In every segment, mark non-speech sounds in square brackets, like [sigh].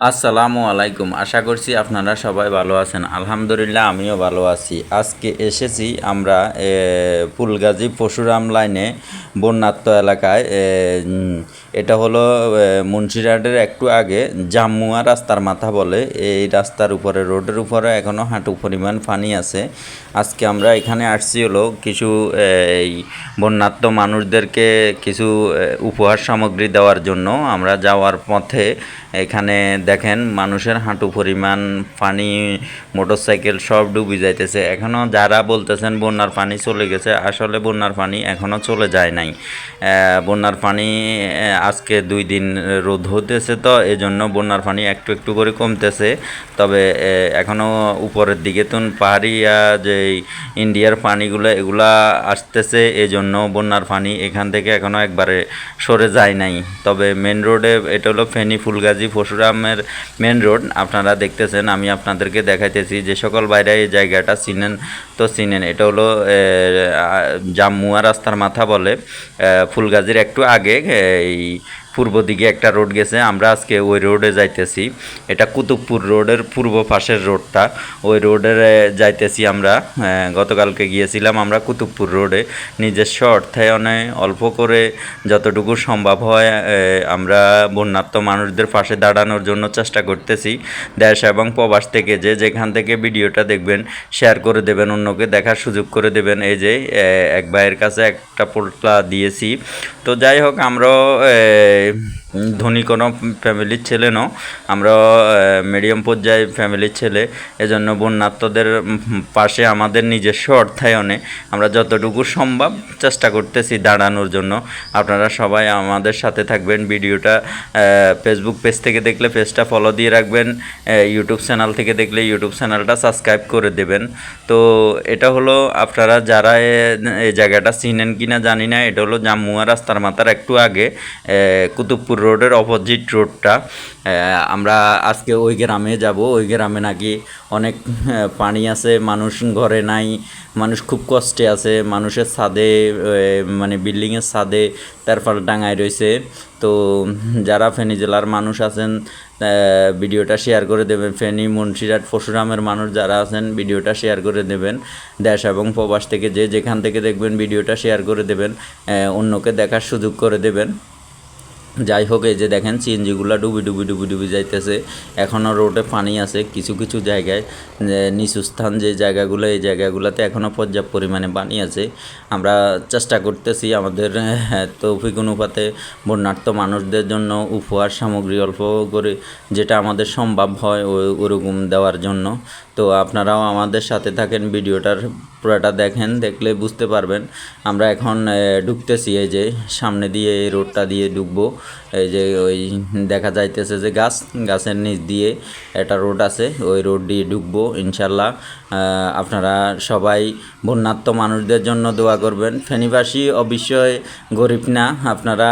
আসসালামু আলাইকুম। আশা করছি আপনারা সবাই ভালো আছেন। আলহামদুলিল্লাহ, আমিও ভালো আছি। আজকে এসেছি আমরা ফুলগাজী পশুরাম লাইনে বন্যাত্ম এলাকায় এটা হলো মুন্সিরহাটের একটু আগে জাম্মুয়া রাস্তার মাথা বলে। এই রাস্তার উপরে, রোডের উপরে এখনও হাঁটু পরিমাণ পানি আছে। আজকে আমরা এখানে আসছি হলো কিছু এই বন্যাত্ম মানুষদেরকে কিছু উপহার সামগ্রী দেওয়ার জন্য। আমরা যাওয়ার পথে এখানে দেখেন মানুষের হাঁটু পরিমাণ, পানি, মোটরসাইকেল সব ডুবে যাইতেছে। এখনও যারা বলতেছেন বন্যার পানি চলে গেছে, আসলে বন্যার পানি এখনও চলে যায় নাই। বন্যার পানি আজকে দুই দিন রোদ হতেছে তো, এজন্য বন্যার পানি একটু একটু করে কমতেছে। তবে এখনও উপরের দিকে তো পাহাড়িয়া যে ইন্ডিয়ার পানিগুলো, এগুলা আসতেছে, এজন্য বন্যার পানি এখান থেকে এখনও একবারে সরে যায় নাই। তবে মেন রোডে এটা হলো ফেনী ফুলগাজী পরশুরামের মেন রোড আপনারা দেখতেছেন, আমি আপনাদেরকে দেখাইতেছি, যে সকল বাইরে এই জায়গাটা চিনেন, তো চিনেন। এটা হলো আ, রাস্তার মাথা বলে ফুলগাজীর একটু আগে এই পূর্ব দিকে একটা রোড গেছে, আমরা আজকে ওই রোডে যাইতেছি। এটা কুতুবপুর রোডের পূর্ব পাশের রোডটা। ওই রোডের যাইতেছি আমরা গতকালকে গিয়েছিলাম আমরা কুতুবপুর রোডে। নিজস্ব অর্থায়নে অল্প করে যতটুকু সম্ভব হয় আমরা বন্যাত্ম মানুষদের পাশে দাঁড়ানোর জন্য চেষ্টা করতেছি। দেশ এবং প্রবাস থেকে যে যেখান থেকে ভিডিওটা দেখবেন শেয়ার করে দেবেন, অন্যকে দেখার সুযোগ করে দেবেন। এই যে এক ভাইয়ের কাছে একটা পোটলা দিয়েছি। তো যাই হোক, আমরাও time ধনী কোনো ফ্যামিলির ছেলে নও। আমরা মিডিয়াম পর্যায়ে ফ্যামিলির ছেলে। এজন্য বন্যাত্মদের পাশে আমাদের নিজস্ব অর্থায়নে আমরা যতটুকু সম্ভব চেষ্টা করতেছি দাঁড়ানোর জন্য। আপনারা সবাই আমাদের সাথে থাকবেন। ভিডিওটা ফেসবুক পেজ থেকে দেখলে পেজটা ফলো দিয়ে রাখবেন। ইউটিউব চ্যানেল থেকে দেখলে ইউটিউব চ্যানেলটা সাবস্ক্রাইব করে দেবেন। তো এটা হলো আপনারা যারা এই জায়গাটা চিনেন কি না জানি না। এটা হলো জাম্মুয়া রাস্তার মাথার একটু আগে কুতুবপুর রোডের অপোজিট রোডটা আমরা আজকে ওই গ্রামে যাব। ওই গ্রামে নাকি অনেক পানি আছে, মানুষ ঘরে নাই, মানুষ খুব কষ্টে আছে, মানুষের ছাদে মানে বিল্ডিংয়ের ছাদে তারপর ডাঙায় রয়েছে। তো যারা ফেনী জেলার মানুষ আছেন ভিডিওটা শেয়ার করে দেবেন। ফেনী, মুন্সিরহাট, পরশুরামের মানুষ যারা আছেন, ভিডিওটা শেয়ার করে দেবেন। দেশ এবং প্রবাস থেকে যে যেখান থেকে দেখবেন, ভিডিওটা শেয়ার করে দেবেন অন্যকে দেখার সুযোগ করে দেবেন। যাই হোক, এই যে দেখেন, সিএনজিগুলো ডুবি ডুবি ডুবি ডুবি যাইতেছে। এখনও রোডে পানি আছে, কিছু কিছু জায়গায় নিচু স্থান যে জায়গাগুলো, এই জায়গাগুলোতে এখনও পর্যাপ্ত পরিমাণে পানি আছে। আমরা চেষ্টা করতেছি আমাদের তৌফিক অনুপাতে বন্যার্থ মানুষদের জন্য উপহার সামগ্রী অল্প করে, যেটা আমাদের সম্ভব হয় ওরকম দেওয়ার জন্য। তো আপনারাও আমাদের সাথে থাকেন, ভিডিওটার পুরোটা দেখেন দেখলে বুঝতে পারবেন। আমরা এখন ঢুকতেছি এই যে সামনে দিয়ে এই রোডটা দিয়ে ঢুকবো। এই যে ওই দেখা যাইতেছে যে গাছ গাছের নিচ দিয়ে একটা রোড আছে ওই রোড দিয়ে ঢুকবো ইনশাল্লাহ। আপনারা সবাই বন্যাত্ম মানুষদের জন্য দোয়া করবেন। ফেনীবাসী অবশ্যই গরিব না। আপনারা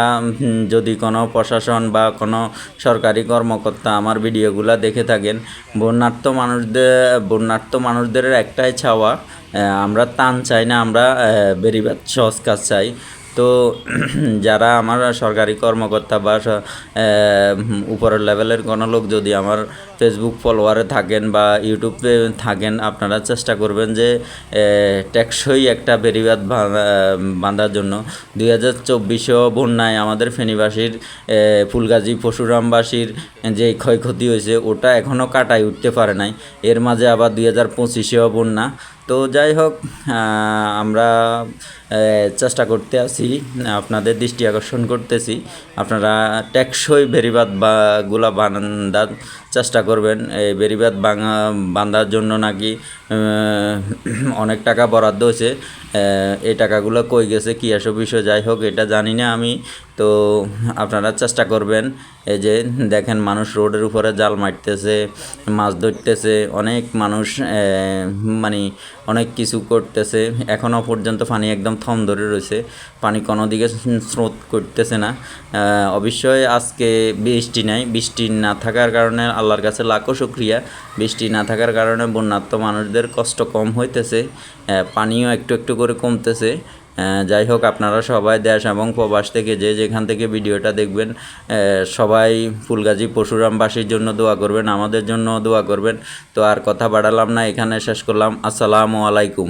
যদি কোনো প্রশাসন বা কোনো সরকারি কর্মকর্তা আমার ভিডিওগুলো দেখে থাকেন বন্যার্থ মানুষদের বন্যার্থ মানুষদের একটাই আহ, আমরা তান চাই না, আমরা বেরিবাদ সহজ কাজ চাই। তো [clears throat] যারা আমার সরকারি কর্মকর্তা বা উপরের লেভেলের কোনো লোক যদি আমার ফেসবুক ফলোয়ারে থাকেন বা ইউটিউবে থাকেন, আপনারা চেষ্টা করবেন যে টেকসই একটা বেরিবাদ বাঁধার জন্য। দুই হাজার চব্বিশেও বন্যায় আমাদের ফেনীবাসীর ফুলগাজী পশুরামবাসীর যে ক্ষয়ক্ষতি হয়েছে, ওটা এখনও কাটাই উঠতে পারে নাই। এর মাঝে আবার দুই হাজার পঁচিশেও বন্যা। তো যাই হোক আমরা চেষ্টা করতে আছি, আপনাদের দৃষ্টি আকর্ষণ করতেছি। আপনারা টেকসই বেরিবাদ বা গুলা বান্ধার চেষ্টা করবেন, এই বেরিবাদ বাঙা বাঁধার জন্য নাকি অনেক টাকা বরাদ্দ হয়েছে। এই টাকাগুলো কই গেছে, কী এসব বিষয়, যাই হোক, এটা জানি না আমি। তো আপনারা চেষ্টা করবেন, এই যে দেখেন মানুষ রোডের উপরে জাল মারতেছে, মাছ ধরতেছে, অনেক মানুষ মানে অনেক কিছু করতেছে। এখনও পর্যন্ত পানি একদম থম ধরে রয়েছে। পানি কোনো দিকে স্রোত করতেছে না। অবশ্যই আজকে বৃষ্টি নাই, বৃষ্টি না থাকার কারণে আল্লাহর কাছে লাখো শুক্রিয়া। বৃষ্টি না থাকার কারণে বন্যাত্ম মানুষদের কষ্ট কম হইতেছে। পানিও একটু একটু করে কমতেছে। যাই হোক, আপনারা সবাই দেশ এবং প্রবাস থেকে যে যেখান থেকে ভিডিওটা দেখবেন সবাই ফুলগাজী পশুরামবাসীর জন্য দোয়া করবেন, আমাদের জন্য দোয়া করবেন। তো আর কথা বাড়ালাম না, এখানে শেষ করলাম। আসসালামু আলাইকুম।